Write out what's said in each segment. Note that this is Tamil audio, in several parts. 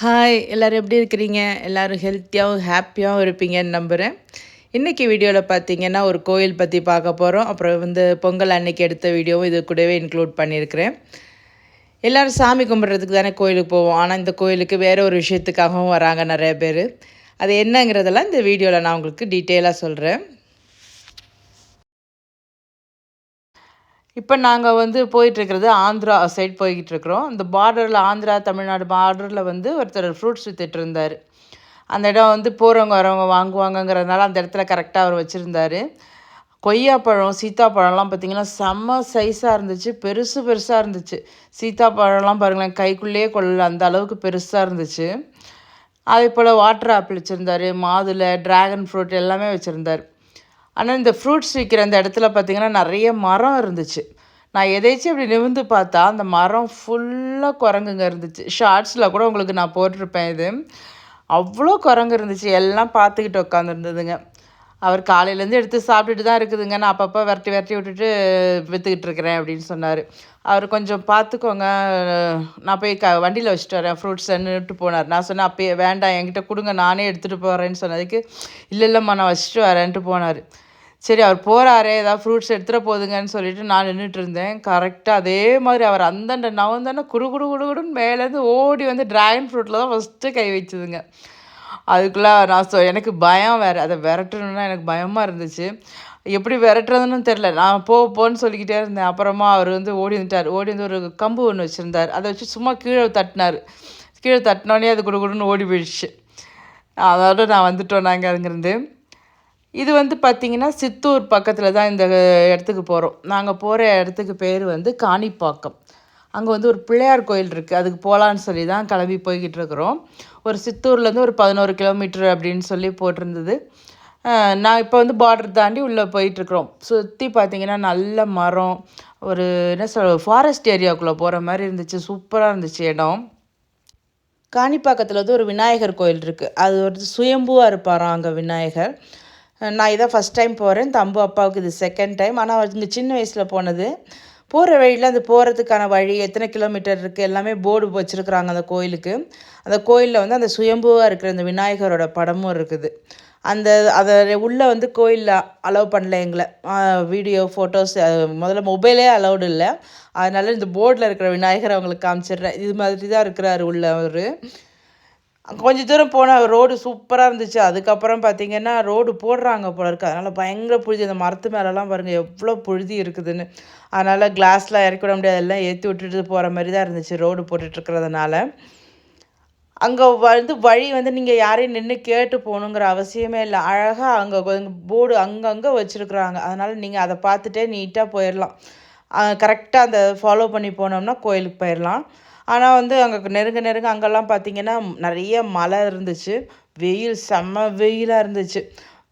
ஹாய் எல்லோரும் எப்படி இருக்கிறீங்க? எல்லோரும் ஹெல்த்தியாகவும் ஹாப்பியாகவும் இருப்பீங்கன்னு நம்புகிறேன் இன்றைக்கி வீடியோவில் பார்த்தீங்கன்னா ஒரு கோயில் பற்றி பார்க்க போகிறோம் அப்புறம் வந்து பொங்கல் அன்னைக்கு எடுத்த வீடியோவும் இது கூடவே இன்க்ளூட் பண்ணியிருக்கிறேன். எல்லோரும் சாமி கும்பிட்றதுக்கு தானே கோயிலுக்கு போவோம். ஆனால் இந்த கோயிலுக்கு வேறு ஒரு விஷயத்துக்காகவும் வராங்க நிறைய பேர். அது என்னங்கிறதெல்லாம் இந்த வீடியோவில் நான் உங்களுக்கு டீட்டெயிலாக சொல்கிறேன் இப்போ நாங்கள் வந்து போயிட்டுருக்கிறது ஆந்திரா சைட் போய்கிட்டு இருக்கிறோம் இந்த பார்டரில் ஆந்திரா தமிழ்நாடு பார்டரில் வந்து ஒருத்தர் ஃப்ரூட்ஸ் வித்துட்டு இருந்தார் அந்த இடம் வந்து போகிறவங்க வரவங்க வாங்குவாங்கங்கிறதுனால அந்த இடத்துல கரெக்டாக அவர் வச்சுருந்தார். கொய்யாப்பழம் சீத்தாப்பழம்லாம் பார்த்திங்கன்னா செம்ம சைஸாக இருந்துச்சு. பெருசு பெருசாக இருந்துச்சு. சீத்தாப்பழம்லாம் பாருங்களேன் கைக்குள்ளேயே கொள்ளல. அந்த அளவுக்கு பெருசாக இருந்துச்சு. அதே போல் வாட்டர் ஆப்பிள் வச்சுருந்தார். மாதுளை ட்ராகன் ஃப்ரூட் எல்லாமே வச்சுருந்தார். ஆனால் இந்த ஃப்ரூட்ஸ் விற்கிற அந்த இடத்துல பார்த்திங்கன்னா நிறைய மரம் இருந்துச்சு. நான் எதேச்சும் இப்படி நிமிந்து பார்த்தா அந்த மரம் ஃபுல்லாக குரங்குங்க இருந்துச்சு. ஷார்ட்ஸில் கூட உங்களுக்கு நான் போட்டிருப்பேன் இது. அவ்வளோ குரங்கு இருந்துச்சு. எல்லாம் பார்த்துக்கிட்டு உட்காந்துருந்ததுங்க அவர் காலையிலேருந்து எடுத்து சாப்பிட்டுட்டு தான் இருக்குதுங்க. நான் அப்பப்போ விரட்டி விரட்டி விட்டுட்டு விற்றுக்கிட்டு இருக்கிறேன் அப்படின்னு சொன்னார். அவர் கொஞ்சம் பார்த்துக்கோங்க. நான் போய் க வண்டியில் வச்சுட்டு வரேன். ஃப்ரூட்ஸ்ன்னுட்டு போனார். நான் சொன்னேன் அப்பயே வேண்டாம். என்கிட்ட கொடுங்க. நானே எடுத்துகிட்டு போகிறேன்னு சொன்னதுக்கு இல்லை இல்லைம்மா. நான் வச்சுட்டு வரேன்ட்டு போனார். சரி அவர் போகிறாரு ஏதாவது ஃப்ரூட்ஸ் எடுத்துகிட்டு போதுங்கன்னு சொல்லிட்டு நான் நின்றுட்டு இருந்தேன். கரெக்டாக அதே மாதிரி அவர் அந்தண்ட நவந்தானே குடு குடு குடு குடுன்னு மேலேருந்து ஓடி வந்து ட்ராகன் ஃப்ரூட்டில் தான் ஃபஸ்ட்டு கை வச்சுதுங்க. அதுக்குள்ளே நான் சொ எனக்கு பயம் வேறு அதை விரட்டணுன்னா எனக்கு பயமாக இருந்துச்சு. எப்படி விரட்டுறதுன்னு தெரில நான் போ போன்னு சொல்லிக்கிட்டே இருந்தேன். அப்புறமா அவர் வந்து ஓடி வந்துட்டார். ஓடி வந்து ஒரு கம்பு ஒன்று வச்சுருந்தார். அதை வச்சு சும்மா கீழே தட்டினார். கீழே தட்டினோடனே அது குடு குடுன்னு ஓடி போயிடுச்சு. அதோட நான் வந்துட்டோம் நாங்கள் அங்கேருந்து. இது வந்து பார்த்திங்கன்னா சித்தூர் பக்கத்தில் தான் இந்த இடத்துக்கு போகிறோம் நாங்கள் போகிற இடத்துக்கு பேர் வந்து காணிப்பாக்கம். அங்கே வந்து ஒரு பிள்ளையார் கோயில் இருக்குது அதுக்கு போகலான்னு சொல்லி தான் கிளம்பி போய்கிட்டு இருக்கிறோம். ஒரு சித்தூர்லேருந்து ஒரு பதினோரு கிலோமீட்டர் அப்படின்னு சொல்லி போட்டிருந்தது. நான் இப்போ வந்து பார்டர் தாண்டி உள்ளே போயிட்டுருக்குறோம் சுற்றி பார்த்திங்கன்னா நல்ல மரம் ஒரு என்ன சொல் ஃபாரஸ்ட் ஏரியாவுக்குள்ளே போகிற மாதிரி இருந்துச்சு. சூப்பராக இருந்துச்சு இடம். காணிப்பாக்கத்தில் வந்து ஒரு விநாயகர் கோயில் இருக்குது அது ஒரு சுயம்புவாக இருப்பாராம் அங்கே விநாயகர். நான் இதான் ஃபஸ்ட் டைம் போகிறேன் தம்பு அப்பாவுக்கு இது செகண்ட் டைம் ஆனால் இங்கே சின்ன வயசில் போனது. போகிற வழியில் அந்த போகிறதுக்கான வழி எத்தனை கிலோமீட்டர் இருக்குது எல்லாமே போர்டு வச்சுருக்குறாங்க அந்த கோயிலுக்கு. அந்த கோயிலில் வந்து அந்த சுயம்புவாக இருக்கிற அந்த விநாயகரோட படமும் இருக்குது. அந்த அதை உள்ளே வந்து கோயிலில் அலோவ் பண்ணல எங்களை. வீடியோ ஃபோட்டோஸ் முதல்ல மொபைலே அலௌடு இல்லை. அதனால் இந்த போர்டில் இருக்கிற விநாயகர் அவங்களுக்கு காமிச்சிடுறேன். இது மாதிரி தான் இருக்கிறாரு உள்ள அவர் கொஞ்ச தூரம் போனால் ரோடு சூப்பராக இருந்துச்சு. அதுக்கப்புறம் பார்த்திங்கன்னா ரோடு போடுறாங்க போல இருக்குது அதனால் பயங்கர புழுதி. அந்த மரத்து மேலெலாம் பாருங்கள் எவ்வளோ புழுதி இருக்குதுன்னு. அதனால் கிளாஸில் இறக்கி விட முடியாது. எல்லாம் ஏற்றி விட்டுட்டு போகிற மாதிரி தான் இருந்துச்சு ரோடு போட்டுட்ருக்கிறதுனால அங்கே வந்து வழி வந்து நீங்கள் யாரையும் நின்று கேட்டு போகணுங்கிற அவசியமே இல்லை. அழகாக அங்கே போர்டு அங்கங்கே வச்சுருக்குறாங்க. அதனால் நீங்கள் அதை பார்த்துட்டே நீட்டாக போயிடலாம் கரெக்டாக அந்த ஃபாலோ பண்ணி போனோம்னா கோயிலுக்கு போயிடலாம் ஆனால் வந்து அங்கே நெருங்க நெருங்க அங்கெல்லாம் பார்த்திங்கன்னா நிறைய மலை இருந்துச்சு. வெயில் செம்ம வெயிலாக இருந்துச்சு.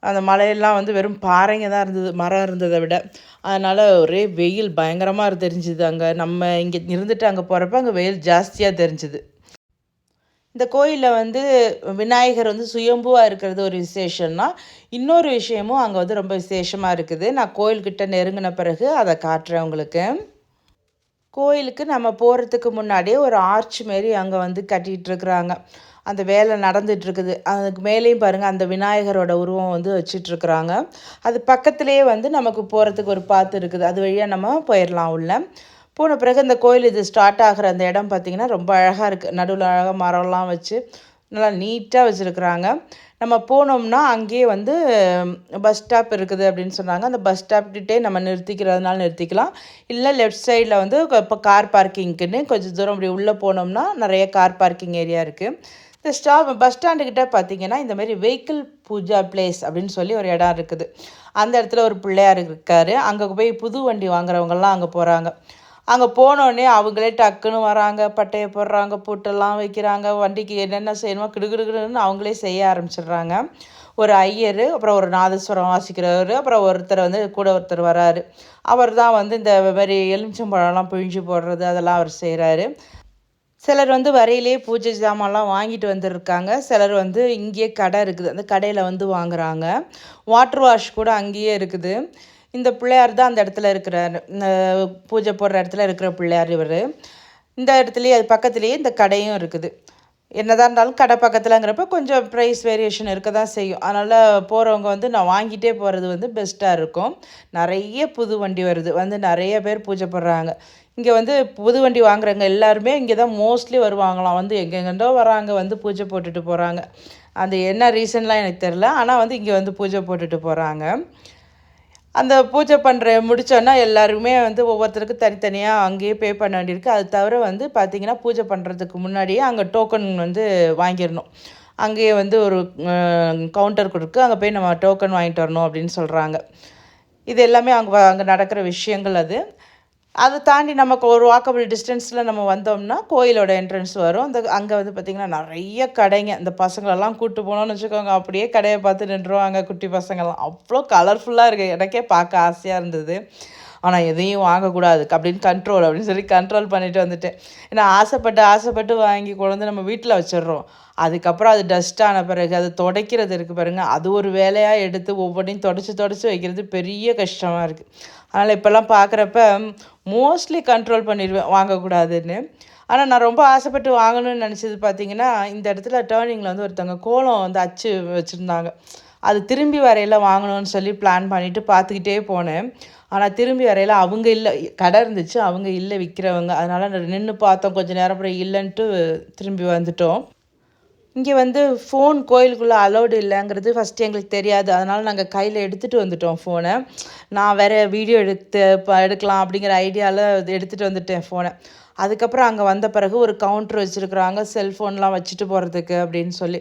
அந்த மலையெல்லாம் வந்து வெறும் பாறைங்க தான் இருந்தது மரம் இருந்ததை விட. அதனால் ஒரே வெயில் பயங்கரமாக தெரிஞ்சுது அங்கே. நம்ம இங்கே இருந்துட்டு அங்கே போகிறப்ப அங்கே வெயில் ஜாஸ்தியாக தெரிஞ்சுது. இந்த கோயிலில் வந்து விநாயகர் வந்து சுயம்புவாக இருக்கிறது ஒரு விசேஷம்னா இன்னொரு விஷயமும் அங்கே வந்து ரொம்ப விசேஷமாக இருக்குது. நான் கோயில்கிட்ட நெருங்கின பிறகு அதை காட்டுறேன் உங்களுக்கு. கோயிலுக்கு நம்ம போகிறதுக்கு முன்னாடியே ஒரு ஆர்ச் மாரி அங்கே வந்து கட்டிகிட்ருக்குறாங்க அந்த வேலை நடந்துகிட்ருக்குது அதுக்கு மேலேயும் பாருங்கள் அந்த விநாயகரோட உருவம் வந்து வச்சிட்ருக்குறாங்க அது பக்கத்துலேயே வந்து நமக்கு போகிறதுக்கு ஒரு பாத்து இருக்குது. அது வழியாக நம்ம போயிடலாம் உள்ள. போன பிறகு அந்த கோயில் இது ஸ்டார்ட் ஆகிற அந்த இடம் பார்த்திங்கன்னா ரொம்ப அழகாக இருக்குது நடுவில் அழகாக மரம்லாம் வச்சு நல்லா நீட்டாக வச்சுருக்குறாங்க. நம்ம போனோம்னா அங்கேயே வந்து பஸ் ஸ்டாப் இருக்குது அப்படின்னு சொன்னாங்க. அந்த பஸ் ஸ்டாப்கிட்டே நம்ம நிறுத்திக்கிறதுனால நிறுத்திக்கலாம். இல்லை லெஃப்ட் சைடில் வந்து இப்போ கார் பார்க்கிங்க்குன்னு கொஞ்சம் தூரம் அப்படி உள்ளே போனோம்னா நிறைய கார் பார்க்கிங் ஏரியா இருக்குது இந்த ஸ்டாப் பஸ் ஸ்டாண்டுக்கிட்ட பார்த்தீங்கன்னா இந்த மாதிரி வெஹிக்கிள் பூஜா பிளேஸ் அப்படின்னு சொல்லி ஒரு இடம் இருக்குது. அந்த இடத்துல ஒரு பிள்ளையார் இருக்கார். அங்கே போய் புது வண்டி வாங்குறவங்கெல்லாம் அங்கே போகிறாங்க அங்கே போனோடனே அவங்களே டக்குன்னு வராங்க பட்டையை போடுறாங்க பூட்டெல்லாம் வைக்கிறாங்க வண்டிக்கு என்னென்ன செய்யணுமோ கிடுகிடுகிடுன்னு அவங்களே செய்ய ஆரம்பிச்சிடுறாங்க. ஒரு ஐயர் அப்புறம் ஒரு நாதஸ்வரம் வாசிக்கிறவர் அப்புறம் ஒருத்தர் வந்து கூட ஒருத்தர் வராரு. அவர் தான் வந்து இந்த மாதிரி எலுமிச்சம்பழம்லாம் பிழிஞ்சு போடுறது அதெல்லாம் அவர் செய்கிறாரு சிலர் வந்து வரையிலே பூஜை ஜாமான்லாம் வாங்கிட்டு வந்துருக்காங்க. சிலர் வந்து இங்கேயே கடை இருக்குது. அந்த கடையில் வந்து வாங்குகிறாங்க வாட்டர் வாஷ் கூட அங்கேயே இருக்குது. இந்த பிள்ளையார் தான் அந்த இடத்துல இருக்கிறார். இந்த பூஜை போடுற இடத்துல இருக்கிற பிள்ளையார் இவர். இந்த இடத்துலையே அது பக்கத்துலேயே இந்த கடையும் இருக்குது. என்னதான் இருந்தாலும் கடை பக்கத்துலங்கிறப்ப கொஞ்சம் ப்ரைஸ் வேரியேஷன் இருக்க தான் செய்யும். அதனால் போகிறவங்க வந்து நான் வாங்கிட்டே போகிறது வந்து பெஸ்ட்டாக இருக்கும். நிறைய புது வண்டி வருது. வந்து நிறைய பேர் பூஜை போடுறாங்க. இங்கே வந்து புது வண்டி வாங்குறவங்க எல்லாருமே இங்கே தான் மோஸ்ட்லி வருவாங்களாம். வந்து எங்கெங்கண்டோ வராங்க வந்து பூஜை போட்டுட்டு போகிறாங்க அந்த என்ன ரீசன்லாம் எனக்கு தெரில ஆனால் வந்து இங்கே வந்து பூஜை போட்டுட்டு போகிறாங்க அந்த பூஜை பண்ணுற முடித்தோன்னா எல்லாருமே வந்து ஒவ்வொருத்தருக்கும் தனித்தனியாக அங்கேயே பே பண்ண வேண்டியிருக்கு. அது தவிர வந்து பார்த்திங்கன்னா பூஜை பண்ணுறதுக்கு முன்னாடியே அங்கே டோக்கன் வந்து வாங்கிடணும். அங்கேயே வந்து ஒரு கவுண்டர் கொடுக்கு அங்கே போய் நம்ம டோக்கன் வாங்கிட்டு வரணும் அப்படின்னு சொல்கிறாங்க இது எல்லாமே அங்கே அங்கே நடக்கிற விஷயங்கள் அது. அதை தாண்டி நமக்கு ஒரு வாக்கபிள் டிஸ்டன்ஸில் நம்ம வந்தோம்னா கோயிலோட என்ட்ரன்ஸ் வரும். அந்த அங்கே வந்து பார்த்திங்கன்னா நிறைய கடைங்க. இந்த பசங்களெல்லாம் கூப்பிட்டு போனோம்னு வச்சுக்கோங்க. அப்படியே கடையை பார்த்து நின்றுவாங்க குட்டி பசங்கள்லாம். அவ்வளோ கலர்ஃபுல்லாக இருக்குது எனக்கே பார்க்க ஆசையாக இருந்தது. ஆனால் எதையும் வாங்கக்கூடாது. அப்படின்னு கண்ட்ரோல் அப்படின்னு சொல்லி கண்ட்ரோல் பண்ணிட்டு வந்துட்டேன். ஏன்னா ஆசைப்பட்டு ஆசைப்பட்டு வாங்கி கொண்டு நம்ம வீட்டில் வச்சிடுறோம். அதுக்கப்புறம் அது டஸ்ட்டான பிறகு அது துடைக்கிறது இருக்குது பாருங்கள் அது ஒரு வேலையாக எடுத்து ஒவ்வொன்றையும் தொடச்சி தொடச்சி வைக்கிறது பெரிய கஷ்டமாக இருக்குது அதனால் இப்போல்லாம் பார்க்குறப்ப மோஸ்ட்லி கண்ட்ரோல் பண்ணிடுவேன் வாங்கக்கூடாதுன்னு. ஆனால் நான் ரொம்ப ஆசைப்பட்டு வாங்கணும்னு நினச்சது பார்த்தீங்கன்னா இந்த இடத்துல டேர்னிங்கில் வந்து ஒருத்தவங்க கோலம் வந்து அச்சு வச்சுருந்தாங்க. அது திரும்பி வரையில் வாங்கணும்னு சொல்லி பிளான் பண்ணிவிட்டு பார்த்துக்கிட்டே போனேன். ஆனால் திரும்பி வரையில் அவங்க இல்லை கடை இருந்துச்சு அவங்க இல்லை விற்கிறவங்க அதனால் நின்று பார்த்தோம் கொஞ்சம் நேரம் அப்புறம் இல்லைன்ட்டு திரும்பி வந்துட்டோம். இங்கே வந்து ஃபோன் கோயிலுக்குள்ளே அலோடு இல்லைங்கிறது ஃபஸ்ட்டு எங்களுக்கு தெரியாது. அதனால் நாங்கள் கையில் எடுத்துகிட்டு வந்துட்டோம் ஃபோனை நான் வேறு வீடியோ எடுத்து இப்போ எடுக்கலாம் அப்படிங்கிற ஐடியாவில் எடுத்துகிட்டு வந்துட்டேன் ஃபோனை அதுக்கப்புறம் அங்கே வந்த பிறகு ஒரு கவுண்ட்ரு வச்சுருக்குறாங்க செல்ஃபோன்லாம் வச்சுட்டு போகிறதுக்கு அப்படின்னு சொல்லி.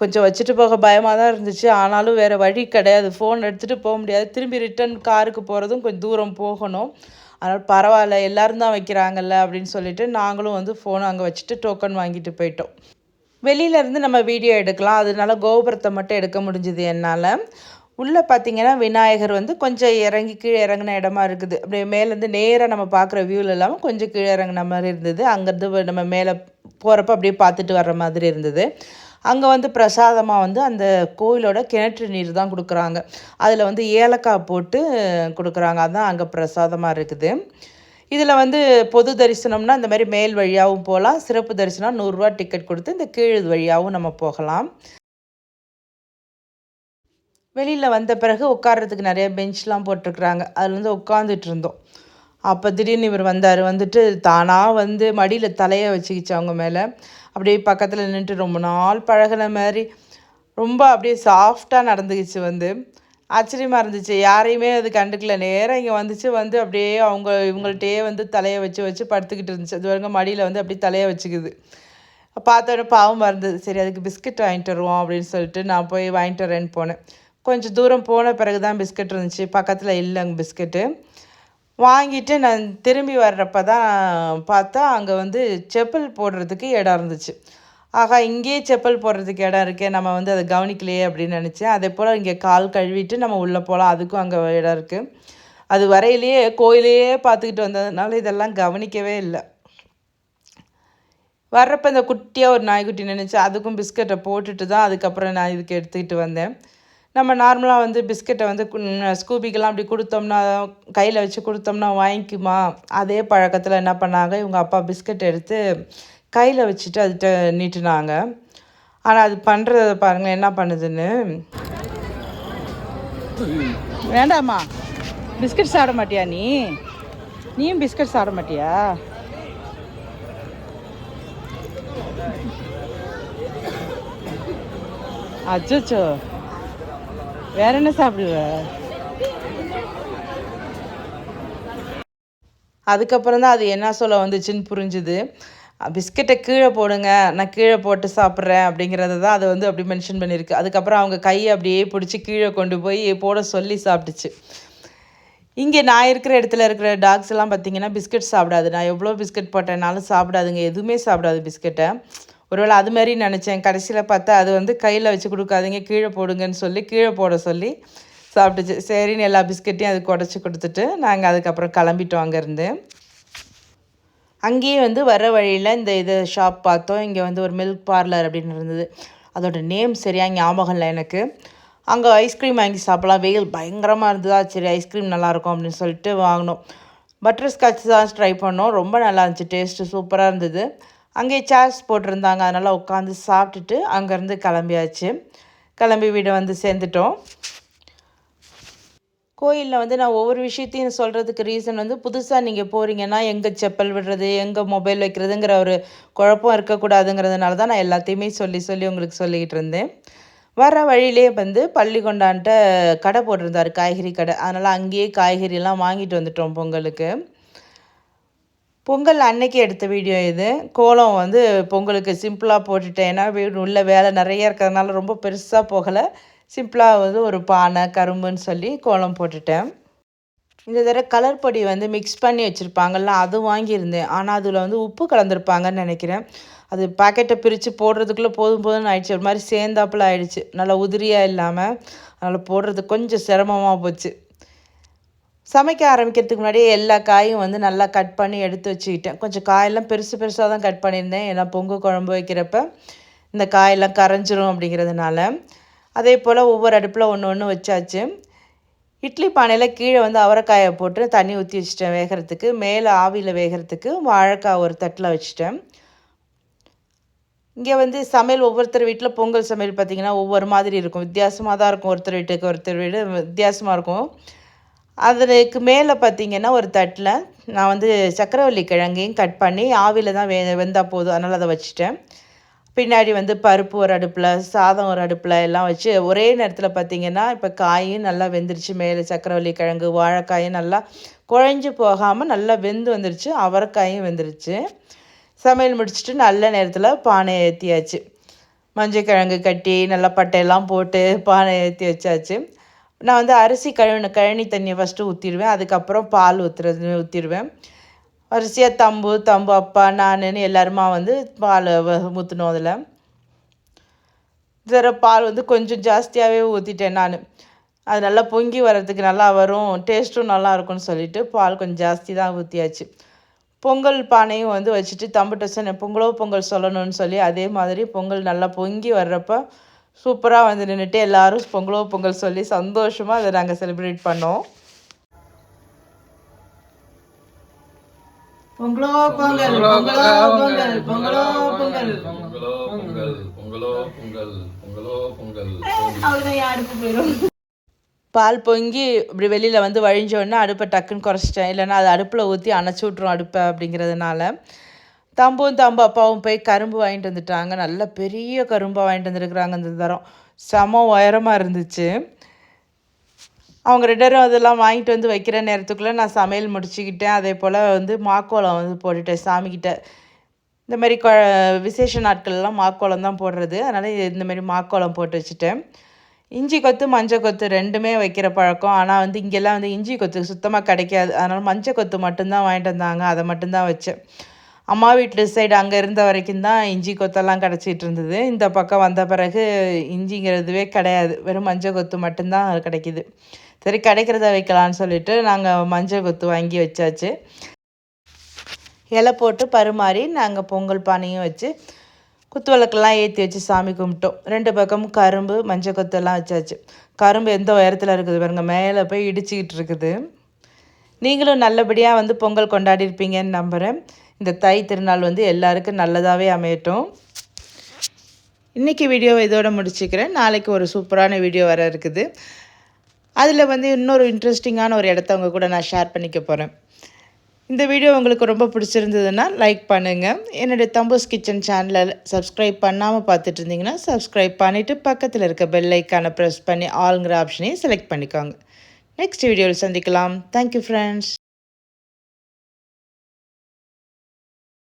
கொஞ்சம் வச்சுட்டு போக பயமாக தான் இருந்துச்சு. ஆனாலும் வேறு வழி கிடையாது. ஃபோன் எடுத்துகிட்டு போக முடியாது. திரும்பி ரிட்டன் காருக்கு போகிறதும் கொஞ்சம் தூரம் போகணும். அதனால் பரவாயில்ல எல்லோரும் தான் வைக்கிறாங்கல்ல அப்படின்னு சொல்லிட்டு நாங்களும் வந்து ஃபோனை அங்கே வச்சுட்டு டோக்கன் வாங்கிட்டு போயிட்டோம். வெளியிலேருந்து நம்ம வீடியோ எடுக்கலாம். அதனால கோபுரத்தை மட்டும் எடுக்க முடிஞ்சுது என்னால். உள்ளே பார்த்தீங்கன்னா விநாயகர் வந்து கொஞ்சம் இறங்கி கீழே இறங்கின இடமா இருக்குது. அப்படியே மேலேருந்து நேராக நம்ம பார்க்குற வியூவில் இல்லாமல் கொஞ்சம் கீழே இறங்கின மாதிரி இருந்தது. அங்கேருந்து நம்ம மேலே போகிறப்ப அப்படியே பார்த்துட்டு வர்ற மாதிரி இருந்தது. அங்கே வந்து பிரசாதமாக வந்து அந்த கோயிலோட கிணற்று நீர் தான் கொடுக்குறாங்க. அதில் வந்து ஏலக்காய் போட்டு கொடுக்குறாங்க. அதுதான் அங்கே பிரசாதமாக இருக்குது. இதில் வந்து பொது தரிசனம்னா இந்த மாதிரி மேல் வழியாகவும் போகலாம். சிறப்பு தரிசனம் நூறுரூவா டிக்கெட் கொடுத்து இந்த கீழ் வழியாகவும் நம்ம போகலாம். வெளியில் வந்த பிறகு உட்காரத்துக்கு நிறைய பெஞ்ச்லாம் போட்டிருக்குறாங்க. அதில் வந்து உட்காந்துட்டு இருந்தோம். அப்போ திடீர்னு இவர் வந்தார். வந்துட்டு தானாக வந்து மடியில் தலையை வச்சுக்கிச்சு அவங்க மேலே. அப்படியே பக்கத்தில் நின்றுட்டு ரொம்ப நாள் பழகின மாதிரி. ரொம்ப அப்படியே சாஃப்டாக நடந்துக்கிச்சு வந்து. ஆச்சரியமாக இருந்துச்சு. யாரையுமே அது கண்டுக்கல. நேராக இங்கே வந்துச்சு வந்து அப்படியே அவங்க இவங்கள்ட்டே வந்து தலையை வச்சு வச்சு படுத்துக்கிட்டு இருந்துச்சு. அது வரைக்கும் மடியில் வந்து அப்படியே தலையை வச்சுக்குது. பார்த்தோன்னே பாவமாக இருந்தது சரி அதுக்கு பிஸ்கட் வாங்கிட்டு வருவோம் அப்படின்னு சொல்லிட்டு நான் போய் வாங்கிட்டு வரேன்னு போனேன். கொஞ்சம் தூரம் போன பிறகு தான் பிஸ்கட் இருந்துச்சு. பக்கத்தில் இல்லைங்க பிஸ்கட்டு. வாங்கிட்டு நான் திரும்பி வர்றப்ப தான் பார்த்தா அங்கே வந்து செப்பல் போடுறதுக்கு இடம் இருந்துச்சு. ஆகா இங்கேயே செப்பல் போடுறதுக்கு இடம் இருக்கே நம்ம வந்து அதை கவனிக்கலையே அப்படின்னு நினச்சேன். அதே போல் இங்கே கால் கழுவிட்டு நம்ம உள்ளே போகலாம். அதுக்கும் அங்கே இடம் இருக்குது அது வரையிலேயே கோயிலையே பார்த்துக்கிட்டு வந்ததுனால இதெல்லாம் கவனிக்கவே இல்லை. வர்றப்போ இந்த குட்டியாக ஒரு நாய்க்குட்டி நினச்சி அதுக்கும் பிஸ்கட்டை போட்டுட்டு தான் அதுக்கப்புறம் நான் இதுக்கு எடுத்துக்கிட்டு வந்தேன். நம்ம நார்மலாக வந்து பிஸ்கட்டை வந்து ஸ்கூபிக்கெல்லாம் அப்படி கொடுத்தோம்னா கையில் வச்சு கொடுத்தோம்னா வாங்கிக்குமா? அதே பழக்கத்தில் என்ன பண்ணாங்க? இவங்க அப்பா பிஸ்கட் எடுத்து கையில் வச்சுட்டு அதுகிட்ட நீட்டுனாங்க. ஆனால் அது பண்ணுறத பாருங்களேன் என்ன பண்ணுதுன்னு. வேண்டாமா பிஸ்கட் சாப்பிட மாட்டியா நீ? நீயும் பிஸ்கட் சாப்பிட மாட்டியா? அச்சோ வேற என்ன சாப்பிடுவ? அதுக்கப்புறம் தான் அது என்ன சொல்ல வந்துச்சுன்னு புரிஞ்சுது. பிஸ்கெட்டை கீழே போடுங்க நான் கீழே போட்டு சாப்பிட்றேன் அப்படிங்கிறத தான் அதை வந்து அப்படி மென்ஷன் பண்ணியிருக்கு. அதுக்கப்புறம் அவங்க கையை அப்படியே பிடிச்சி கீழே கொண்டு போய் போட சொல்லி சாப்பிட்டுச்சு. இங்கே நான் இருக்கிற இடத்துல இருக்கிற டாக்ஸ் எல்லாம் பார்த்தீங்கன்னா பிஸ்கட் சாப்பிடாது. நான் எவ்வளோ பிஸ்கட் போட்டேனாலும் சாப்பிடாதுங்க. எதுவுமே சாப்பிடாது பிஸ்கெட்டை. ஒருவேளை அது மாதிரி நினச்சேன். கடைசியில் பார்த்தா அது வந்து கையில் வச்சு கொடுக்காதீங்க கீழே போடுங்கன்னு சொல்லி கீழே போட சொல்லி சாப்பிட்டுச்சு. சரின்னு எல்லா பிஸ்கட்டையும் அதுக்கு உடச்சி கொடுத்துட்டு நாங்கள் அதுக்கப்புறம் கிளம்பிட்டோம் அங்கேருந்து. அங்கேயே வந்து வர வழியில் இந்த இது ஷாப் பார்த்தோம். இங்கே வந்து ஒரு மில்க் பார்லர் அப்படின்னு இருந்தது. அதோட நேம் சரியாக ஞாபகம் இல்லை எனக்கு. அங்கே ஐஸ்கிரீம் வாங்கி சாப்பிட்லாம். வெயில் பயங்கரமாக இருந்ததா? சரி ஐஸ்கிரீம் நல்லாயிருக்கும் அப்படின்னு சொல்லிட்டு வாங்கினோம். பட்டர் ஸ்காட்ச் தான் ட்ரை பண்ணோம். ரொம்ப நல்லா இருந்துச்சு. டேஸ்ட்டு சூப்பராக இருந்தது. அங்கேயே சேர்ஸ் போட்டிருந்தாங்க. அதனால் உட்காந்து சாப்பிட்டுட்டு அங்கேருந்து கிளம்பியாச்சு. கிளம்பி வீடு வந்து சேர்ந்துட்டோம். கோயிலில் வந்து நான் ஒவ்வொரு விஷயத்தையும் சொல்கிறதுக்கு ரீசன் வந்து புதுசாக நீங்கள் போகிறீங்கன்னா எங்கே செப்பல் விடுறது எங்கே மொபைல் வைக்கிறதுங்கிற ஒரு குழப்பம் இருக்கக்கூடாதுங்கிறதுனால தான் நான் எல்லாத்தையுமே சொல்லி சொல்லி உங்களுக்கு சொல்லிக்கிட்டு இருந்தேன். வர வழியிலே வந்து பள்ளிக்கொண்டான்ட்ட கடை போட்டிருந்தார் காய்கறி கடை. அதனால் அங்கேயே காய்கறியெல்லாம் வாங்கிட்டு வந்துட்டோம் பொங்கலுக்கு. பொங்கல் அன்னைக்கு எடுத்த வீடியோ இது. கோலம் வந்து பொங்கலுக்கு சிம்பிளாக போட்டுட்டேன். ஏன்னா வீடு உள்ள வேலை நிறைய இருக்கிறதுனால ரொம்ப பெருசாக போகலை. சிம்பிளாக வந்து ஒரு பானை கரும்புன்னு சொல்லி கோலம் போட்டுட்டேன். இந்த தடவை கலர் பொடி வந்து மிக்ஸ் பண்ணி வச்சுருப்பாங்கல்ல அது வாங்கியிருந்தேன். ஆனால் அதில் வந்து உப்பு கலந்துருப்பாங்கன்னு நினைக்கிறேன். அது பாக்கெட்டை பிரித்து போடுறதுக்குள்ளே போதும் போதும்னு ஆயிடுச்சு. ஒரு மாதிரி சேர்ந்தாப்புல ஆயிடுச்சு. நல்லா உதிரியாக இல்லாமல் அதனால் போடுறது கொஞ்சம் சிரமமாக போச்சு. சமைக்க ஆரம்பிக்கிறதுக்கு முன்னாடியே எல்லா காயும் வந்து நல்லா கட் பண்ணி எடுத்து வச்சுக்கிட்டேன். கொஞ்சம் காயெல்லாம் பெருசு பெருசாக தான் கட் பண்ணியிருந்தேன். ஏன்னா பொங்கு குழம்பு வைக்கிறப்ப இந்த காயெல்லாம் கரைஞ்சிரும் அப்படிங்கிறதுனால. அதே போல் ஒவ்வொரு அடுப்பில் ஒன்று ஒன்று வச்சாச்சு. இட்லி பானையில் கீழே வந்து அவரைக்காயை போட்டு தண்ணி ஊற்றி வச்சிட்டேன் வேகிறதுக்கு. மேலே ஆவியில் வேகிறதுக்கு வாழைக்காய் ஒரு தட்டில் வச்சுட்டேன். இங்கே வந்து சமையல் ஒவ்வொருத்தர் வீட்டில் பொங்கல் சமையல் பார்த்திங்கன்னா ஒவ்வொரு மாதிரி இருக்கும். வித்தியாசமாக தான் இருக்கும். ஒருத்தர் வீட்டுக்கு ஒருத்தர் வீடு வித்தியாசமாக இருக்கும். அதுக்கு மேலே பார்த்திங்கன்னா ஒரு தட்டில் நான் வந்து சக்கரவள்ளி கிழங்கையும் கட் பண்ணி ஆவியில் தான் வே வெந்தால் போதும். அதனால் அதை வச்சுட்டேன். பின்னாடி வந்து பருப்பு ஒரு அடுப்பில் சாதம் ஒரு அடுப்பில் எல்லாம் வச்சு ஒரே நேரத்தில் பார்த்திங்கன்னா இப்போ காயும் நல்லா வெந்துருச்சு. மேலே சக்கரவள்ளி கிழங்கு வாழைக்காயும் நல்லா குழஞ்சி போகாமல் நல்லா வெந்து வந்துருச்சு. அவரைக்காயும் வெந்துருச்சு. சமையல் முடிச்சுட்டு நல்ல நேரத்தில் பானையை ஏற்றியாச்சு மஞ்சள் கிழங்கு கட்டி நல்லா பட்டையெல்லாம் போட்டு பானை ஏற்றி வச்சாச்சு. நான் வந்து அரிசி கழுவின கழனி தண்ணியை ஃபஸ்ட்டு ஊற்றிடுவேன் அதுக்கப்புறம் பால் ஊற்றுறது ஊற்றிடுவேன் வரிசையாக தம்பு தம்பு அப்பா நானுன்னு எல்லாருமா வந்து பால் ஊற்றணும் அதில். இதர பால் வந்து கொஞ்சம் ஜாஸ்தியாகவே ஊற்றிட்டேன் நான். அது நல்லா பொங்கி வர்றதுக்கு நல்லா வரும் டேஸ்ட்டும் நல்லா இருக்கும்னு சொல்லிட்டு பால் கொஞ்சம் ஜாஸ்தி தான் ஊற்றியாச்சு பொங்கல் பானையும் வந்து வச்சுட்டு தம்பிட்ட சொன்னேன் பொங்கலோ பொங்கல் சொல்லணும்னு சொல்லி அதே மாதிரி பொங்கல் நல்லா பொங்கி வர்றப்போ சூப்பராக வந்து நின்றுட்டு எல்லோரும் பொங்கலோ பொங்கல் சொல்லி சந்தோஷமாக அதை நாங்கள் செலிப்ரேட் பண்ணோம். பொங்கலோ பொங்கல் பொங்கலோ பொங்கல் பொங்கலோ பொங்கல் பொங்கலோ பொங்கல். பொங்கலோ பொங்கல் பொங்கலோ பொங்கல் அவ்வளோதான் யாருக்கு போயிடும் பால் பொங்கி இப்படி வெளியில் வந்து வழிஞ்சோடனே அடுப்பை டக்குன்னு குறைச்சிட்டேன். இல்லைன்னா அது அடுப்பில் ஊற்றி அணைச்சி விட்ரும் அடுப்பை அப்படிங்கிறதுனால. தம்பும் தம்பு அப்பாவும் போய் கரும்பு வாங்கிட்டு வந்துட்டாங்க. நல்ல பெரிய கரும்பாக வாங்கிட்டு வந்துருக்குறாங்க இந்த தரம். செம உயரமாக இருந்துச்சு. அவங்க ரெண்டரும் அதெல்லாம் வாங்கிட்டு வந்து வைக்கிற நேரத்துக்குள்ளே நான் சமையல் முடிச்சுக்கிட்டேன். அதே போல் வந்து மாக்கோளம் வந்து போட்டுட்டேன் சாமிக்கிட்ட இந்த மாதிரி கொ விசேஷ நாட்கள்லாம் மாக்கோளம் தான் போடுறது. அதனால் இந்த மாதிரி மாக்கோளம் போட்டு வச்சுட்டேன். இஞ்சி கொத்து மஞ்சள் கொத்து ரெண்டுமே வைக்கிற பழக்கம். ஆனால் வந்து இங்கெல்லாம் வந்து இஞ்சி கொத்து சுத்தமாக கிடைக்காது. அதனால் மஞ்சள் கொத்து மட்டும்தான் வாங்கிட்டு வந்தாங்க. அதை மட்டும்தான் வச்சேன். அம்மா வீட்டு சைடு அங்கே இருந்த வரைக்கும் தான் இஞ்சி கொத்தெல்லாம் கிடச்சிட்டு இருந்தது. இந்த பக்கம் வந்த பிறகு இஞ்சிங்கிறதுவே கிடையாது. வெறும் மஞ்சள் கொத்து மட்டும்தான் கிடைக்கிது. சரி கிடைக்கிறத வைக்கலான்னு சொல்லிட்டு நாங்கள் மஞ்சள் கொத்து வாங்கி வச்சாச்சு. இலை போட்டு பருமாறி நாங்கள் பொங்கல் பானையும் வச்சு குத்து விளக்கெல்லாம் ஏற்றி வச்சு சாமி கும்பிட்டோம். ரெண்டு பக்கமும் கரும்பு மஞ்சள் கொத்தெல்லாம் வச்சாச்சு. கரும்பு எந்த உயரத்தில் இருக்குது பாருங்கள் மேலே போய் இடிச்சிக்கிட்டு இருக்குது. நீங்களும் நல்லபடியாக வந்து பொங்கல் கொண்டாடி இருப்பீங்கன்னு நம்புகிறேன் இந்த தை திருநாள் வந்து எல்லாருக்கும் நல்லதாகவே அமையட்டும். இன்றைக்கி வீடியோவை இதோடு முடிச்சுக்கிறேன். நாளைக்கு ஒரு சூப்பரான வீடியோ வர இருக்குது. அதில் வந்து இன்னொரு இன்ட்ரெஸ்டிங்கான ஒரு இடத்த அவங்க கூட நான் ஷேர் பண்ணிக்க போகிறேன் இந்த வீடியோ உங்களுக்கு ரொம்ப பிடிச்சிருந்ததுன்னா லைக் பண்ணுங்கள் என்னுடைய தம்பூஸ் கிச்சன் சேனலில் சப்ஸ்கிரைப் பண்ணாமல் பார்த்துட்டு இருந்தீங்கன்னா சப்ஸ்கிரைப் பண்ணிவிட்டு பக்கத்தில் இருக்க பெல் ஐக்கானை ப்ரெஸ் பண்ணி ஆளுங்கிற ஆப்ஷனையும் செலக்ட் பண்ணிக்கோங்க. நெக்ஸ்ட் வீடியோவில் சந்திக்கலாம். Thank you friends